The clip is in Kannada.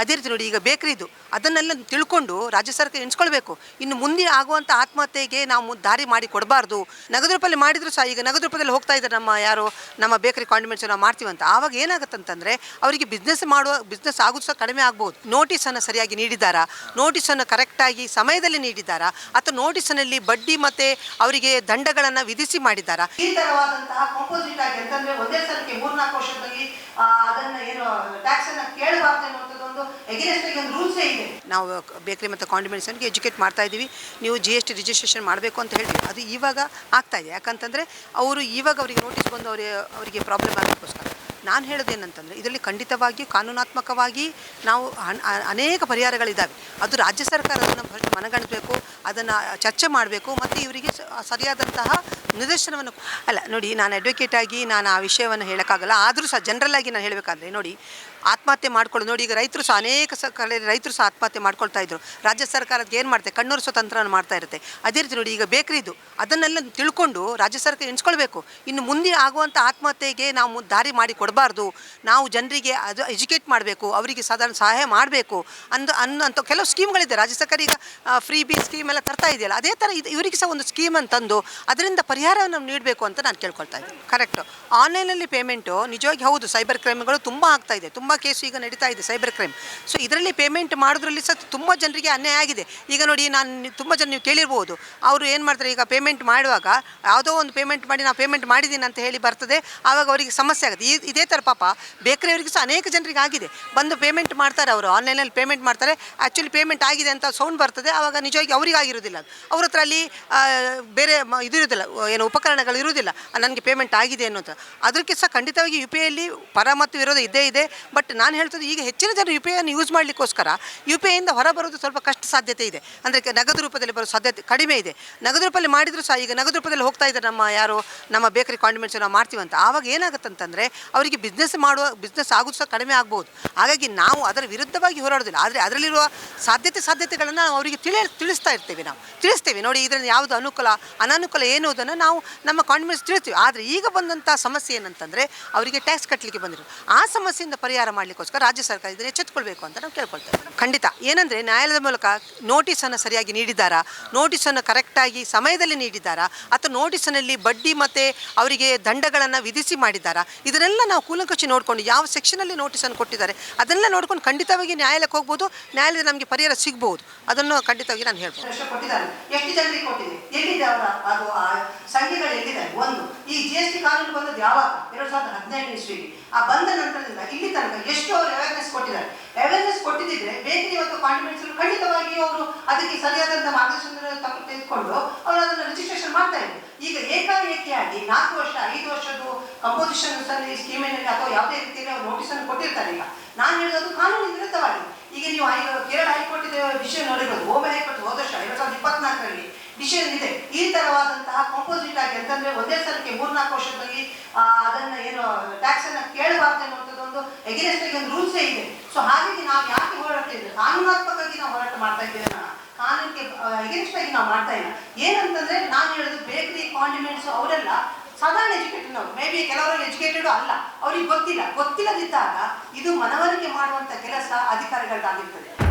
ಅದೇ ರೀತಿ ನೋಡಿ, ಈಗ ಬೇಕ್ರಿದು ಅದನ್ನೆಲ್ಲ ತಿಳ್ಕೊಂಡು ರಾಜ್ಯ ಸರ್ಕಾರ ಎಣಿಸ್ಕೊಳ್ಬೇಕು. ಇನ್ನು ಮುಂದೆ ಆಗುವಂಥ ಆತ್ಮಹತ್ಯೆಗೆ ನಾವು ದಾರಿ ಮಾಡಿ ಕೊಡಬಾರ್ದು. ನಗದು ರೂಪದಲ್ಲಿ ಮಾಡಿದ್ರು ಸಹ, ಈಗ ನಗದು ರೂಪದಲ್ಲಿ ಹೋಗ್ತಾ ಇದ್ದಾರೆ ನಮ್ಮ ಯಾರು, ನಮ್ಮ ಬೇಕರಿ ಕಾಂಡಿಮೆಂಟ್ಸ್ ನಾವು ಮಾಡ್ತೀವಂತ ಆವಾಗ ಏನಾಗುತ್ತಂತಂದರೆ, ಅವರಿಗೆ ಬಿಸ್ನೆಸ್ ಮಾಡುವ ಬಿಸ್ನೆಸ್ ಆಗೋದು ಸಹ ಕಡಿಮೆ ಆಗ್ಬೋದು. ನೋಟಿಸನ್ನು ಸರಿಯಾಗಿ ನೀಡಿದ್ದಾರಾ? ನೋಟಿಸನ್ನು ಕರೆಕ್ಟಾಗಿ ಸಮಯದಲ್ಲಿ ನೀಡಿದ್ದಾರಾ? ಅಥವಾ ನೋಟಿಸ್ನಲ್ಲಿ ಬಡ್ಡಿ ಮತ್ತೆ ಅವರಿಗೆ ದಂಡಗಳನ್ನು ವಿಧಿಸಿ ಮಾಡಿದ್ದಾರಾ? ಈ ತರವಾದಂತಹ ಕಂಪೋಸಿಟ್ ಆಗಿ ಅಂತಂದ್ರೆ ಒಂದೇ ಸಲಕ್ಕೆ ಮೂರ್ನಾಲ್ಕು ವರ್ಷದಲ್ಲಿ ಅದನ್ನು ಏನು ಟ್ಯಾಕ್ಸ್ ಅನ್ನ ಕೇಳಬಾರ್ದು ಅನ್ನುವಂಥದ್ದು ನಾವು ಬೇಕರಿ ಮತ್ತು ಕಾಂಡಿಮೆಂಟ್ಸ್ಗೆ ಎಜುಕೇಟ್ ಮಾಡ್ತಾ ಇದ್ದೀವಿ. ನೀವು ಜಿ ಎಸ್ ಟಿ ರಿಜಿಸ್ಟ್ರೇಷನ್ ಮಾಡಬೇಕು ಅಂತ ಹೇಳ್ತೀವಿ. ಅದು ಇವಾಗ ಆಗ್ತಾ ಇದೆ. ಯಾಕಂತಂದರೆ, ಅವರು ಇವಾಗ ಅವರಿಗೆ ನೋಟಿಸ್ ಬಂದು ಅವರಿಗೆ ಅವರಿಗೆ ಪ್ರಾಬ್ಲಮ್ ಆಗೋಕ್ಕೋಸ್ಕರ. ನಾನು ಹೇಳೋದೇನಂತಂದರೆ, ಇದರಲ್ಲಿ ಖಂಡಿತವಾಗಿಯೂ ಕಾನೂನಾತ್ಮಕವಾಗಿ ನಾವು ಅನೇಕ ಪರಿಹಾರಗಳಿದ್ದಾವೆ ಅದು ರಾಜ್ಯ ಸರ್ಕಾರ ಅದನ್ನು ಫಸ್ಟ್ ಮನಗಣಿಸಬೇಕು, ಅದನ್ನು ಚರ್ಚೆ ಮಾಡಬೇಕು, ಮತ್ತು ಇವರಿಗೆ ಸರಿಯಾದಂತಹ ನಿದರ್ಶನವನ್ನು ಅಲ್ಲ, ನೋಡಿ, ನಾನು ಅಡ್ವೊಕೇಟ್ ಆಗಿ ನಾನು ಆ ವಿಷಯವನ್ನು ಹೇಳೋಕ್ಕಾಗಲ್ಲ. ಆದರೂ ಸಹ ಜನರಲ್ಲಾಗಿ ನಾನು ಹೇಳಬೇಕಾದ್ರೆ, ನೋಡಿ, ಆತ್ಮಹತ್ಯೆ ಮಾಡ್ಕೊಳ್ಳೋದು, ನೋಡಿ, ಈಗ ರೈತರು ಸಹ ಅನೇಕ ಸ ರೈತರು ಸಹ ಆತ್ಮಹತ್ಯೆ ಮಾಡ್ಕೊಳ್ತಾ ಇದ್ರು. ರಾಜ್ಯ ಸರ್ಕಾರಕ್ಕೆ ಏನು ಮಾಡುತ್ತೆ ಕಣ್ಣೂರು ತಂತ್ರವನ್ನು ಮಾಡ್ತಾ ಇರುತ್ತೆ. ಅದೇ ರೀತಿ ನೋಡಿ, ಈಗ ಬೇಕರಿದು ಅದನ್ನೆಲ್ಲ ತಿಳ್ಕೊಂಡು ರಾಜ್ಯ ಸರ್ಕಾರ ಎಣಿಸ್ಕೊಳ್ಬೇಕು. ಇನ್ನು ಮುಂದೆ ಆಗುವಂಥ ಆತ್ಮಹತ್ಯೆಗೆ ನಾವು ದಾರಿ ಮಾಡಿ ಕೊಡಬಾರ್ದು ನಾವು ಜನರಿಗೆ ಅದು ಎಜುಕೇಟ್ ಮಾಡಬೇಕು, ಅವರಿಗೆ ಸಾಧಾರಣ ಸಹಾಯ ಮಾಡಬೇಕು ಅಂದು ಅನ್ನೋಂಥ ಕೆಲವು ಸ್ಕೀಮ್ಗಳಿದೆ. ರಾಜ್ಯ ಸರ್ಕಾರ ಈಗ ಫ್ರೀ ಬಿ ಸ್ಕೀಮ್ ಎಲ್ಲ ತರ್ತಾ ಇದೆಯಲ್ಲ, ಅದೇ ಥರ ಇದು, ಇವರಿಗೆ ಸಹ ಒಂದು ಸ್ಕೀಮ್ ತಂದು ಅದರಿಂದ ಪರಿಹಾರವನ್ನು ನೀಡಬೇಕು ಅಂತ ನಾನು ಕೇಳ್ಕೊಳ್ತಾ ಇದ್ದೀನಿ. ಕರೆಕ್ಟು ಆನ್ಲೈನಲ್ಲಿ ಪೇಮೆಂಟು ನಿಜವಾಗಿ ಹೌದು ಸೈಬರ್ ಕ್ರೈಮ್ಗಳು ತುಂಬ ಆಗ್ತಾ ಇದೆ. ತುಂಬ ಕೇಸು ಈಗ ನಡೀತಾ ಇದೆ ಸೈಬರ್ ಕ್ರೈಮ್ ಸೊ ಇದರಲ್ಲಿ ಪೇಮೆಂಟ್ ಮಾಡೋದ್ರಲ್ಲಿ ಸಹ ತುಂಬ ಜನರಿಗೆ ಅನ್ಯಾಯ ಆಗಿದೆ. ಈಗ ನೋಡಿ, ನಾನು ತುಂಬ ಜನ ನೀವು ಕೇಳಿರ್ಬೋದು, ಅವರು ಏನು ಮಾಡ್ತಾರೆ, ಈಗ ಪೇಮೆಂಟ್ ಮಾಡುವಾಗ ಯಾವುದೋ ಒಂದು ಪೇಮೆಂಟ್ ಮಾಡಿ ನಾವು ಪೇಮೆಂಟ್ ಮಾಡಿದ್ದೀನಿ ಅಂತ ಹೇಳಿ ಬರ್ತದೆ, ಆವಾಗ ಅವರಿಗೆ ಸಮಸ್ಯೆ ಆಗುತ್ತೆ. ಈ, ಇದೇ ಥರ ಪಾಪ. ಬೇಕರಿಯವರಿಗೆ ಸಹ ಅನೇಕ ಜನರಿಗೆ ಆಗಿದೆ. ಬಂದು ಪೇಮೆಂಟ್ ಮಾಡ್ತಾರೆ ಅವರು. ಆನ್ಲೈನಲ್ಲಿ ಪೇಮೆಂಟ್ ಮಾಡ್ತಾರೆ. ಆ್ಯಕ್ಚುಲಿ ಪೇಮೆಂಟ್ ಆಗಿದೆ ಅಂತ ಸೌಂಡ್ ಬರ್ತದೆ. ಆವಾಗ ನಿಜವಾಗಿ ಅವರಿಗಾಗಿರೋದಿಲ್ಲ ಅವ್ರ ಹತ್ರ ಅಲ್ಲಿ ಬೇರೆ ಇದು ಇರೋದಿಲ್ಲ. ಏನು ಉಪಕರಣಗಳು ಇರುವುದಿಲ್ಲ ನನಗೆ ಪೇಮೆಂಟ್ ಆಗಿದೆ ಅನ್ನೋದು ಅದಕ್ಕೆ ಸಹ ಖಂಡಿತವಾಗಿ ಯು ಪಿ ಐಲಿ ಪರ ಮತ್ತು ವಿರೋಧ ಇದ್ದೇ ಇದೆ. ಬಟ್ ನಾನು ಹೇಳ್ತದೆ ಈಗ ಹೆಚ್ಚಿನ ಜನರು ಯು ಪಿ ಐಯನ್ನು ಯೂಸ್ ಮಾಡಲಿಕ್ಕೋಸ್ಕರ ಯು ಪಿ ಐಯಿಂದ ಹೊರ ಬರೋದು ಸ್ವಲ್ಪ ಕಷ್ಟ ಸಾಧ್ಯತೆ ಇದೆ. ಅಂದರೆ ನಗದು ರೂಪದಲ್ಲಿ ಬರೋ ಸಾಧ್ಯತೆ ಕಡಿಮೆ ಇದೆ. ನಗದು ರೂಪದಲ್ಲಿ ಮಾಡಿದರೂ ಸಹ ಈಗ ನಗದು ರೂಪದಲ್ಲಿ ಹೋಗ್ತಾ ಇದ್ದಾರೆ ನಮ್ಮ ಯಾರು, ನಮ್ಮ ಬೇಕರಿ ಕಾಂಡಿಮೆಂಟ್ಸ್ ನಾವು ಮಾಡ್ತೀವಂತ ಆವಾಗ ಏನಾಗುತ್ತಂತಂದರೆ ಅವರಿಗೆ ಬಿಸ್ನೆಸ್ ಮಾಡುವ ಬಿಸ್ನೆಸ್ ಆಗೋದು ಸಹ ಕಡಿಮೆ ಆಗ್ಬೋದು. ಹಾಗಾಗಿ ನಾವು ಅದರ ವಿರುದ್ಧವಾಗಿ ಹೋರಾಡೋದಿಲ್ಲ. ಆದರೆ ಅದರಲ್ಲಿರುವ ಸಾಧ್ಯತೆ, ಸಾಧ್ಯತೆಗಳನ್ನು ನಾವು ಅವರಿಗೆ ತಿಳಿ, ತಿಳಿಸ್ತಾ ಇರ್ತೇವೆ ನಾವು. ತಿಳಿಸ್ತೇವೆ. ನೋಡಿ, ಇದರಲ್ಲಿ ಯಾವುದು ಅನುಕೂಲ, ಅನಾನುಕೂಲ ಅದನ್ನು ನಾವು ನಮ್ಮ ಕಾನ್ಫಿಡೆನ್ಸ್ ತಿಳಿಸ್ತೀವಿ. ಆದರೆ ಈಗ ಬಂದಂಥ ಸಮಸ್ಯೆ ಏನಂತಂದರೆ ಅವರಿಗೆ ಟ್ಯಾಕ್ಸ್ ಕಟ್ಟಲಿಕ್ಕೆ ಬಂದಿರು ಆ ಸಮಸ್ಯೆಯಿಂದ ಪರಿಹಾರ ಮಾಡಲಿಕ್ಕೋಸ್ಕರ ರಾಜ್ಯ ಸರ್ಕಾರ ಇದನ್ನು ಎಚ್ಚೆತ್ತುಕೊಳ್ಬೇಕು ಅಂತ ನಾವು ಕೇಳ್ಕೊಳ್ತೇವೆ. ಖಂಡಿತ. ಏನಂದರೆ ನ್ಯಾಯಾಲಯದ ಮೂಲಕ ನೋಟಿಸನ್ನು ಸರಿಯಾಗಿ ನೀಡಿದ್ದಾರಾ? ನೋಟಿಸನ್ನು ಕರೆಕ್ಟಾಗಿ ಸಮಯದಲ್ಲಿ ನೀಡಿದ್ದಾರಾ? ಅಥವಾ ನೋಟಿಸ್ನಲ್ಲಿ ಬಡ್ಡಿ ಮತ್ತು ಅವರಿಗೆ ದಂಡಗಳನ್ನು ವಿಧಿಸಿ ಮಾಡಿದ್ದಾರಾ? ಇದನ್ನೆಲ್ಲ ನಾವು ಕೂಲಂಕಚಿ ನೋಡಿಕೊಂಡು ಯಾವ ಸೆಕ್ಷನಲ್ಲಿ ನೋಟಿಸನ್ನು ಕೊಟ್ಟಿದ್ದಾರೆ, ಅದನ್ನೆಲ್ಲ ನೋಡ್ಕೊಂಡು ಖಂಡಿತವಾಗಿ ನ್ಯಾಯಾಲಯಕ್ಕೆ ಹೋಗ್ಬೋದು ನ್ಯಾಯಾಲಯದ ನಮಗೆ ಪರಿಹಾರ ಸಿಗ್ಬೋದು. ಅದನ್ನು ಖಂಡಿತವಾಗಿ ನಾನು ಹೇಳ್ಬೋದು. ಎಷ್ಟು ಜನರಿಗೆ ಕೊಟ್ಟಿದೆ? ಎಲ್ಲಿದೆ ಅವರ ಅದು ಸಂಖ್ಯೆಗಳು ಎಲ್ಲಿದೆ? ಒಂದು. ಈ ಜಿ ಎಸ್ ಟಿ ಕಾನೂನು ಬಂದದ್ದು ಯಾವಾಗ? ಎರಡು ಸಾವಿರದ ಹದಿನೈದು ಇಸ್ವಿಗೆ. ಆ ಬಂದ ನಂತರದಿಂದ ಇಲ್ಲಿ ತನಕ ಎಷ್ಟು ಅವರು ಅವೇರ್ನೆಸ್ ಕೊಟ್ಟಿದ್ದಾರೆ? ಅವೇರ್ನೆಸ್ ಕೊಟ್ಟಿದ್ದಿದ್ರೆ ಬೇಕರಿ ಇವತ್ತು ಕಾಂಡಿಮೆಂಟ್ಸ್ ಖಂಡಿತವಾಗಿ ಅವರು ಅದಕ್ಕೆ ಸರಿಯಾದಂಥ ಮಾರ್ಗದರ್ಶನ ತೆಗೆದುಕೊಂಡು ಅವರು ಅದನ್ನು ರಿಜಿಸ್ಟ್ರೇಷನ್ ಮಾಡ್ತಾ ಇದ್ರು. ಈಗ ಏಕಾಏಕಿಯಾಗಿ ನಾಲ್ಕು ವರ್ಷ ಐದು ವರ್ಷದ್ದು ಸ್ಕೀಮ್ ಸ್ಕೀಮಿನಲ್ಲಿ ಅಥವಾ ಯಾವುದೇ ರೀತಿಯಲ್ಲಿ ಅವರು ನೋಟಿಸನ್ನು ಕೊಟ್ಟಿರ್ತಾರೆ ಈಗ. ನಾನು ಹೇಳೋದು ಕಾನೂನು ವಿರುದ್ಧವಾಗಿದೆ ಈಗ ನೀವು ಕೇರಳ ಹೈಕೋರ್ಟ್ ವಿಷಯ ನೋಡಿರ್ಬೋದು. ಓಮೆ ಹೈಕೋರ್ಟ್ ಹೋದ ವರ್ಷ ಎರಡು ಸಾವಿರದ ಇಪ್ಪತ್ನಾಲ್ಕರಲ್ಲಿ ಡಿಸಿಷನ್ ಇದೆ. ಈ ತರವಾದಂತಹ ಕಾಂಪೋಸಿಟ್ ಆಗಿ ಅಂತಂದ್ರೆ ಒಂದೇ ಸಲಕ್ಕೆ ಮೂರ್ನಾಲ್ಕು ವರ್ಷದಲ್ಲಿ ಅದನ್ನ ಏನು ಟ್ಯಾಕ್ಸ್ ಅನ್ನ ಕೇಳಬಾರ್ದು ಅನ್ನುವಂಥದ್ದು ಒಂದು ಎಗೇನೆಸ್ಟ್ ಒಂದು ರೂಲ್ಸೇ ಇದೆ. ಸೊ ಹಾಗಾಗಿ ನಾವು ಯಾಕೆ ಹೋರಾಡ್ತಿದ್ವಿ ಕಾನೂನಾತ್ಮಕವಾಗಿ ನಾವು ಹೋರಾಟ ಮಾಡ್ತಾ ಇದ್ದೇವೆ ಆಗಿ ನಾವು ಮಾಡ್ತಾ ಇಲ್ಲ. ಏನಂತಂದ್ರೆ ನಾನು ಹೇಳೋದು ಬೇಕರಿ ಕಾಂಡಿಮೆಂಟ್ಸ್ ಅವರೆಲ್ಲ ಸಾಧಾರಣ ಎಜುಕೇಟೆಡ್ ಅವರು ಮೇ ಬಿ ಕೆಲವರಲ್ಲಿ ಎಜುಕೇಟೆಡ್ ಅಲ್ಲ. ಅವ್ರಿಗೆ ಗೊತ್ತಿಲ್ಲ. ಗೊತ್ತಿಲ್ಲದಿದ್ದಾಗ ಇದು ಮನವರಿಕೆ ಮಾಡುವಂತ ಕೆಲಸ ಅಧಿಕಾರಿಗಳದ್ದಾಗಿರ್ತದೆ